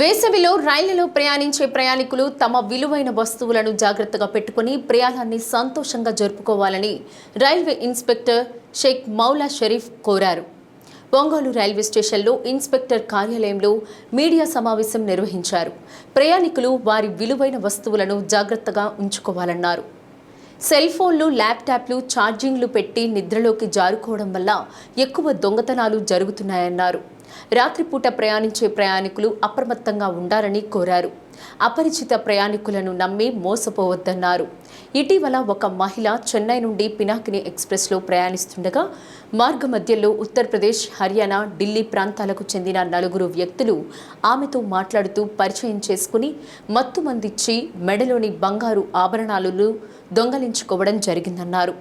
వేసవిలో రైళ్ళలో ప్రయాణించే ప్రయాణికులు తమ విలువైన వస్తువులను జాగ్రత్తగా పెట్టుకుని ప్రయాణాన్ని సంతోషంగా జరుపుకోవాలని రైల్వే ఇన్స్పెక్టర్ షేక్ మౌలా షరీఫ్ కోరారు. ఒంగోలు రైల్వే స్టేషన్లో ఇన్స్పెక్టర్ కార్యాలయంలో మీడియా సమావేశం నిర్వహించారు. ప్రయాణికులు వారి విలువైన వస్తువులను జాగ్రత్తగా ఉంచుకోవాలన్నారు. సెల్ ఫోన్లు ల్యాప్టాప్లు ఛార్జింగ్లు పెట్టి నిద్రలోకి జారుకోవడం వల్ల ఎక్కువ దొంగతనాలు జరుగుతున్నాయన్నారు. రాత్రిపూట ప్రయాణించే ప్రయాణికులు అప్రమత్తంగా ఉండాలని కోరారు. అపరిచిత ప్రయాణికులను నమ్మి మోసపోవద్దన్నారు. ఇటీవల ఒక మహిళ చెన్నై నుండి పినాకిని ఎక్స్ప్రెస్లో ప్రయాణిస్తుండగా మార్గ మధ్యలో ఉత్తరప్రదేశ్ హర్యానా ఢిల్లీ ప్రాంతాలకు చెందిన నలుగురు వ్యక్తులు ఆమెతో మాట్లాడుతూ పరిచయం చేసుకుని మత్తు మందిచ్చి మెడలోని బంగారు ఆభరణాలు దొంగలించుకోవడం జరిగిందన్నారు.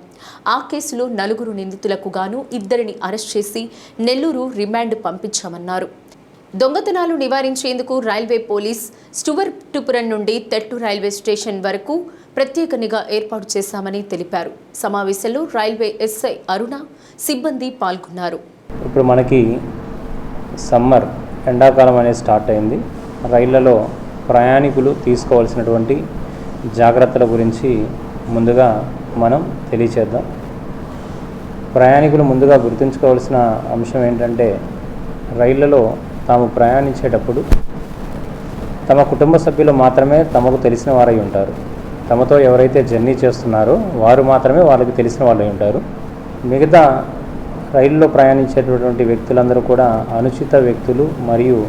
ఆ కేసులో నలుగురు నిందితులకు గాను ఇద్దరిని అరెస్ట్ చేసి నెల్లూరు రిమాండ్ పంపించామన్నారు. దొంగతనాలు నివారించేందుకు రైల్వే పోలీస్ స్టువర్టుపురం నుండి తెట్టు రైల్వే స్టేషన్ వరకు ప్రత్యేక నిఘా ఏర్పాటు చేశామని తెలిపారు. సమావేశంలో రైల్వే ఎస్ఐ అరుణ సిబ్బంది పాల్గొన్నారు. ఇప్పుడు మనకి సమ్మర్ ఎండాకాలం అనేది స్టార్ట్ అయింది. రైళ్ళలో ప్రయాణికులు తీసుకోవాల్సినటువంటి జాగ్రత్తల గురించి ముందుగా మనం తెలియచేద్దాం. ప్రయాణికులు ముందుగా గుర్తుంచుకోవాల్సిన అంశం ఏంటంటే రైళ్ళలో తాము ప్రయాణించేటప్పుడు తమ కుటుంబ సభ్యులు మాత్రమే తమకు తెలిసిన వారై ఉంటారు. తమతో ఎవరైతే జర్నీ చేస్తున్నారో వారు మాత్రమే వాళ్ళకి తెలిసిన వాళ్ళై ఉంటారు. మిగతా రైల్లో ప్రయాణించేటటువంటి వ్యక్తులందరూ కూడా అనుచిత వ్యక్తులు మరియు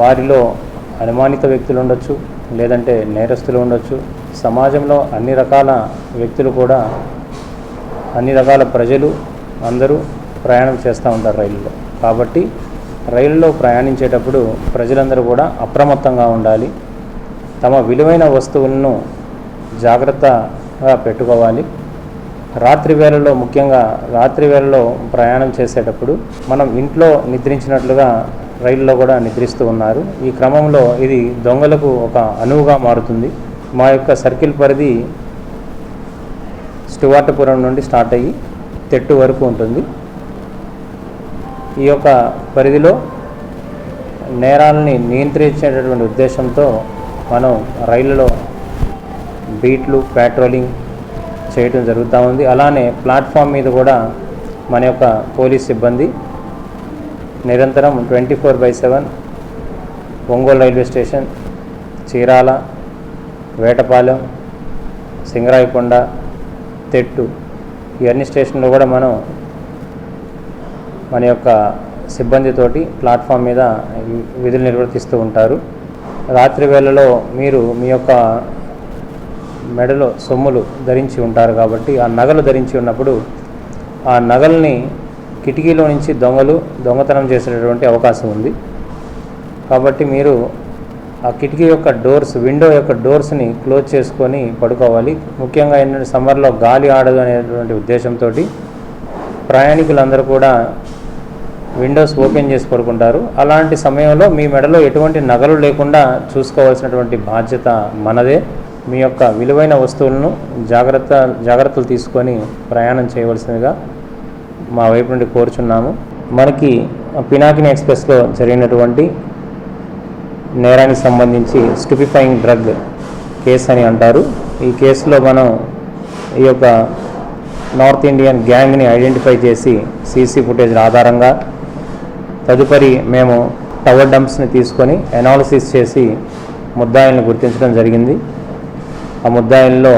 వారిలో అనుమానిత వ్యక్తులు ఉండొచ్చు లేదంటే నేరస్తులు ఉండొచ్చు. సమాజంలో అన్ని రకాల వ్యక్తులు కూడా అన్ని రకాల ప్రజలు అందరూ ప్రయాణం చేస్తూ ఉంటారు రైల్లో. కాబట్టి రైల్లో ప్రయాణించేటప్పుడు ప్రజలందరూ కూడా అప్రమత్తంగా ఉండాలి. తమ విలువైన వస్తువులను జాగ్రత్తగా పెట్టుకోవాలి. రాత్రి వేళలో ముఖ్యంగా రాత్రి వేళలో ప్రయాణం చేసేటప్పుడు మనం ఇంట్లో నిద్రించినట్లుగా రైల్లో కూడా నిద్రిస్తూ ఉన్నారు. ఈ క్రమంలో ఇది దొంగలకు ఒక అనువుగా మారుతుంది. మా యొక్క సర్కిల్ పరిధి స్టువార్టపురం నుండి స్టార్ట్ అయ్యి తెట్టు వరకు ఉంటుంది. ఈ యొక్క పరిధిలో నేరాలని నియంత్రించేటటువంటి ఉద్దేశంతో మనం రైళ్ళలో బీట్లు పెట్రోలింగ్ చేయటం జరుగుతూ ఉంది. అలానే ప్లాట్ఫామ్ మీద కూడా మన యొక్క పోలీస్ సిబ్బంది నిరంతరం twenty four by seven Ongole railway station Chirala Vetapalem Singarayakonda Tettu ఇవన్నీ స్టేషన్లో కూడా మనం మన యొక్క సిబ్బందితోటి ప్లాట్ఫామ్ మీద విధులు నిర్వర్తిస్తూ ఉంటారు. రాత్రి వేళలో మీరు మీ యొక్క మెడలో సొమ్ములు ధరించి ఉంటారు కాబట్టి ఆ నగలు ధరించి ఉన్నప్పుడు ఆ నగల్ని కిటికీలో నుంచి దొంగలు దొంగతనం చేసేటటువంటి అవకాశం ఉంది. కాబట్టి మీరు ఆ కిటికీ యొక్క డోర్స్ విండో యొక్క డోర్స్ని క్లోజ్ చేసుకొని పడుకోవాలి. ముఖ్యంగా ఏంటంటే సమ్మర్లో గాలి ఆడదు అనేటువంటి ఉద్దేశంతో ప్రయాణికులందరూ కూడా విండోస్ ఓపెన్ చేసి పడుకుంటారు. అలాంటి సమయంలో మీ మెడలో ఎటువంటి నగలు లేకుండా చూసుకోవాల్సినటువంటి బాధ్యత మనదే. మీ యొక్క విలువైన వస్తువులను జాగ్రత్త జాగ్రత్తలు తీసుకొని ప్రయాణం చేయవలసిందిగా మా వైపు నుండి కోరుచున్నాము. మనకి పినాకిని ఎక్స్ప్రెస్లో జరిగినటువంటి నేరానికి సంబంధించి స్టిపిఫైయింగ్ డ్రగ్ కేసు అని అంటారు. ఈ కేసులో మనం ఈ యొక్క నార్త్ ఇండియన్ గ్యాంగ్ని ఐడెంటిఫై చేసి సీసీ ఫుటేజ్ ఆధారంగా తదుపరి మేము టవర్ డంప్స్ని తీసుకొని అనాలిసిస్ చేసి ముద్దాయిల్ని గుర్తించడం జరిగింది. ఆ ముద్దాయిల్లో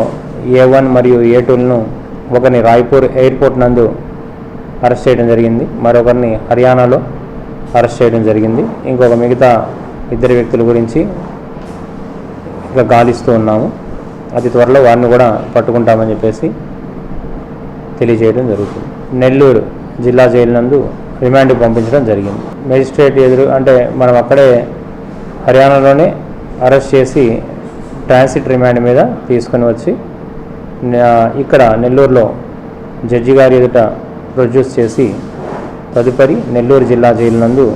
ఏ వన్ మరియు ఏ టూలను ఒకరిని రాయ్పూర్ ఎయిర్పోర్ట్ నందు అరెస్ట్ చేయడం జరిగింది. మరొకరిని హర్యానాలో అరెస్ట్ చేయడం జరిగింది. ఇంకొక మిగతా ఇద్దరు వ్యక్తుల గురించి ఇంకా గాలిస్తూ ఉన్నాము. అతి త్వరలో వారిని కూడా పట్టుకుంటామని చెప్పేసి తెలియజేయడం జరుగుతుంది. నెల్లూరు జిల్లా జైలు నందు రిమాండ్కి పంపించడం జరిగింది. మేజిస్ట్రేట్ ఎదురు అంటే మనం అక్కడే హర్యానాలోనే అరెస్ట్ చేసి ట్రాన్సిట్ రిమాండ్ మీద తీసుకొని వచ్చి ఇక్కడ నెల్లూరులో జడ్జి గారి ఎదుట ప్రొడ్యూస్ చేసి తదుపరి నెల్లూరు జిల్లా జైలు నందు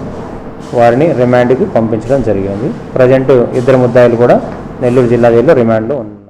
వారిని రిమాండ్కి పంపించడం జరిగింది. ప్రజెంట్ ఇద్దరు ముద్దాయిలు కూడా నెల్లూరు జిల్లా జైల్లో రిమాండ్లో ఉన్నారు.